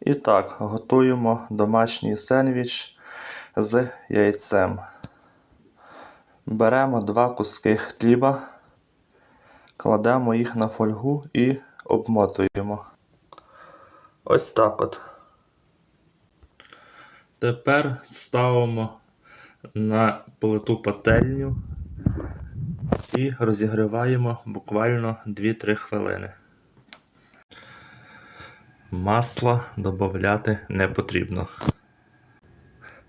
І так, готуємо домашній сендвіч з яйцем. Беремо два куски хліба, кладемо їх на фольгу і обмотуємо. Ось так от. Тепер ставимо на плиту пательню і розігріваємо буквально 2-3 хвилини. Масла додати не потрібно.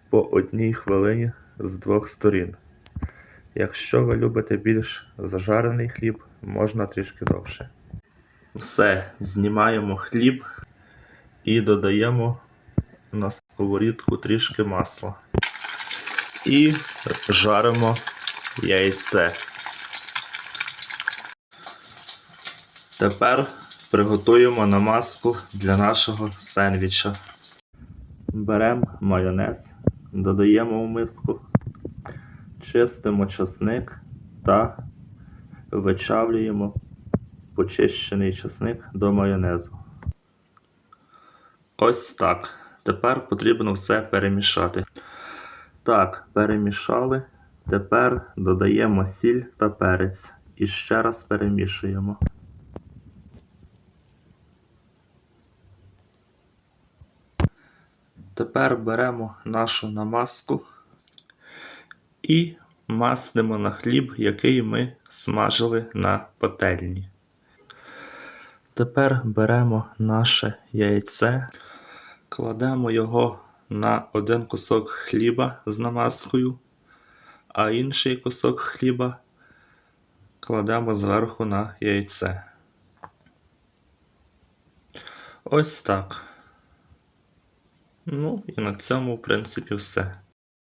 По одній хвилині з двох сторін. Якщо ви любите більш зажарений хліб, можна трішки довше. Все, знімаємо хліб і додаємо на сковорідку трішки масла. І жаримо яйце. Тепер приготуємо намазку для нашого сендвіча. Беремо майонез, додаємо в миску, чистимо часник та вичавлюємо почищений часник до майонезу. Ось так. Тепер потрібно все перемішати. Так, перемішали. Тепер додаємо сіль та перець і ще раз перемішуємо. Тепер беремо нашу намазку і маснемо на хліб, який ми смажили на пательні. Тепер беремо наше яйце, кладемо його на один кусок хліба з намазкою, а інший кусок хліба кладемо зверху на яйце. Ось так. Ну і на цьому, в принципі, все.